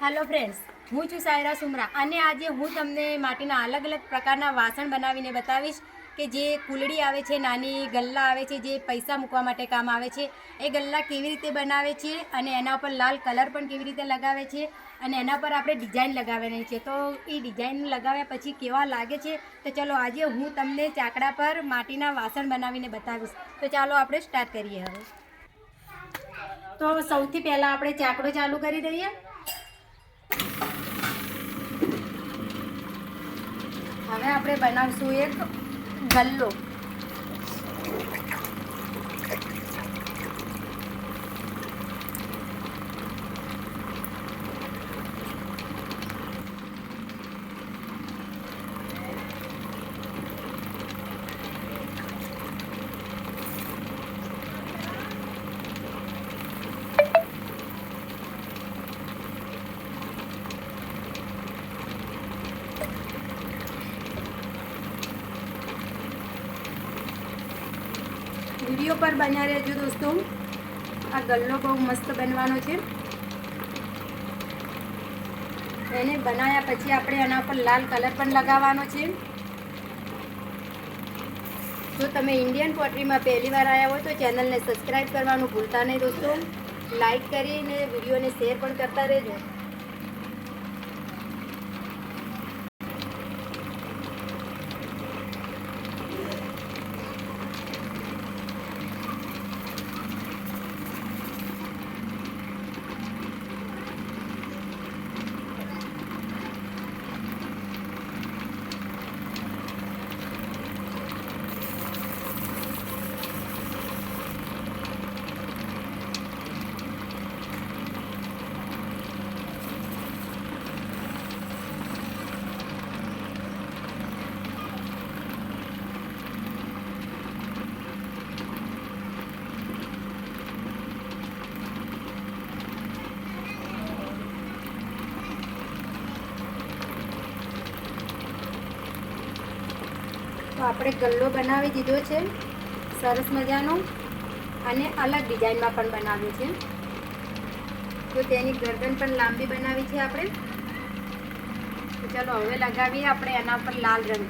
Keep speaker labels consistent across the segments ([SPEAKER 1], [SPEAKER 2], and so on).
[SPEAKER 1] Hello friends હું છું સાયરા સુમરા અને આજે હું તમને માટીના અલગ અલગ પ્રકારના વાસણ બનાવીને બતાવીશ કે જે કુલડી આવે છે, નાની ગલ્લા આવે છે, જે પૈસા મૂકવા માટે કામ આવે છે. એ ગલ્લા કેવી રીતે બનાવે છે અને એના ઉપર લાલ કલર પણ કેવી રીતે લગાવે છે અને એના પર આપણે ડિઝાઇન લગાવવાની છે. તો એ ડિઝાઇન લગાવ્યા પછી કેવા લાગે છે? તો ચલો આજે હું તમને ચાકડા પર માટીના વાસણ બનાવીને બતાવીશ. તો ચાલો આપણે સ્ટાર્ટ કરીએ હવે. તો સૌથી પહેલાં આપણે ચાકડો ચાલુ કરી દઈએ. હવે આપણે બનાવશું એક ગલ્લો. વીડિયો પર બન્યા રહેજો દોસ્તો. આ ગલ્લો બહુ મસ્ત બનવાનો છે. એને બનાવ્યા પછી આપણે એના પર લાલ કલર પણ લગાવવાનો છે. જો તમે ઇન્ડિયન પોટરીમાં પહેલી વાર આવ્યા હોય તો ચેનલને સબસ્ક્રાઈબ કરવાનું ભૂલતા નહીં દોસ્તો. લાઈક કરીને વિડીયોને શેર પણ કરતા રહેજો. તો આપણે ગલ્લો બનાવી દીધો છે. સરસ મજાનો. અને અલગ ડિઝાઇનમાં પણ બનાવ્યો છે. તો તેની ગરદન પણ લાંબી બનાવી છે આપણે. તો ચાલો હવે લગાવીએ આપણે એના પર લાલ રંગ.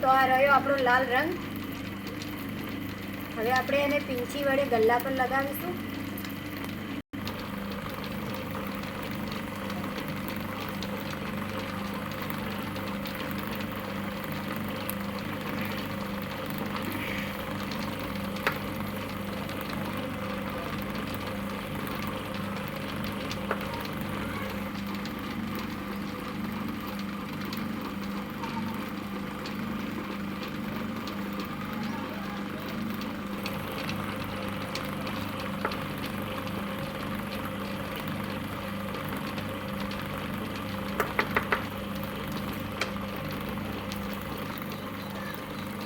[SPEAKER 1] તો આ રહ્યો આપણો લાલ રંગ. હવે આપણે એને પીંછી વડે ગલ્લા પર લગાવીશું.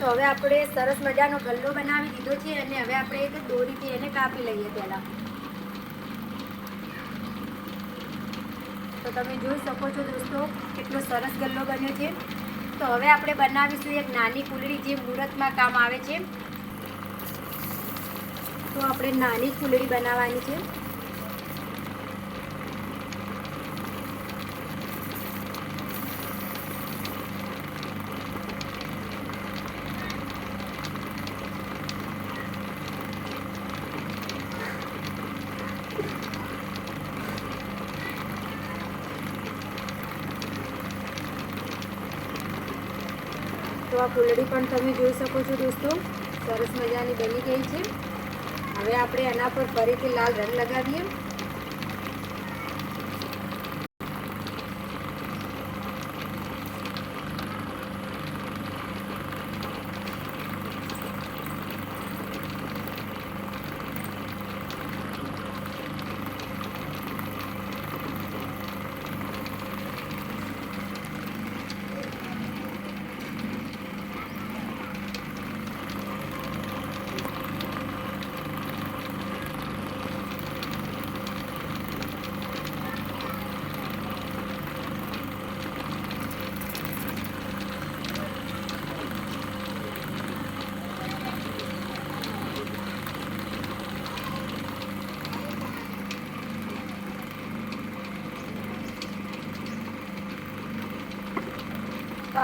[SPEAKER 1] તો હવે આપણે સરસ મજાનો ગલ્લો બનાવી દીધો છે અને હવે આપણે એક દોરીથી એને કાપી લઈએ પહેલાં. તો તમે જોઈ શકો છો દોસ્તો, કેટલો સરસ ગલ્લો બન્યો છે. તો હવે આપણે બનાવીશું એક નાની કુલડી જે મુહૂર્તમાં કામ આવે છે. તો આપણે નાની કુલડી બનાવવાની છે. તો આ ફૂલડી પણ તમે જોઈ શકો છો દોસ્તો. સરસ મજાની બની ગઈ છે. હવે આપણે એના પર ફરીથી લાલ રંગ લગાવીએ.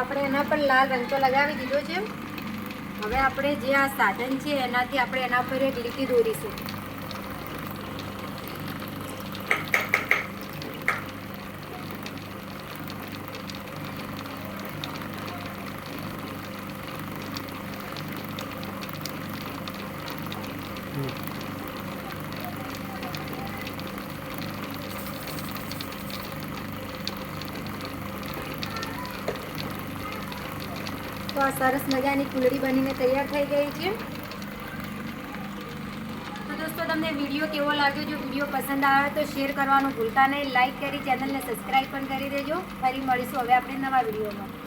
[SPEAKER 1] આપણે એના પર લાલ રંગ તો લગાવી દીધો છે. હવે આપણે જે આ સાધન છે, એનાથી આપણે એના પર લીટી દોરીશું. સરસ મજાની ફૂલડી બનીને તૈયાર થઈ ગઈ છે. તો દોસ્તો, તમને વીડિયો કેવો લાગ્યો? જો વીડિયો પસંદ આવે તો શેર કરવાનું ભૂલતા નહીં. લાઈક કરી, ચેનલને સબસ્ક્રાઈબ પણ કરી દેજો. ફરી મળીશું હવે આપણે નવા વિડીયોમાં.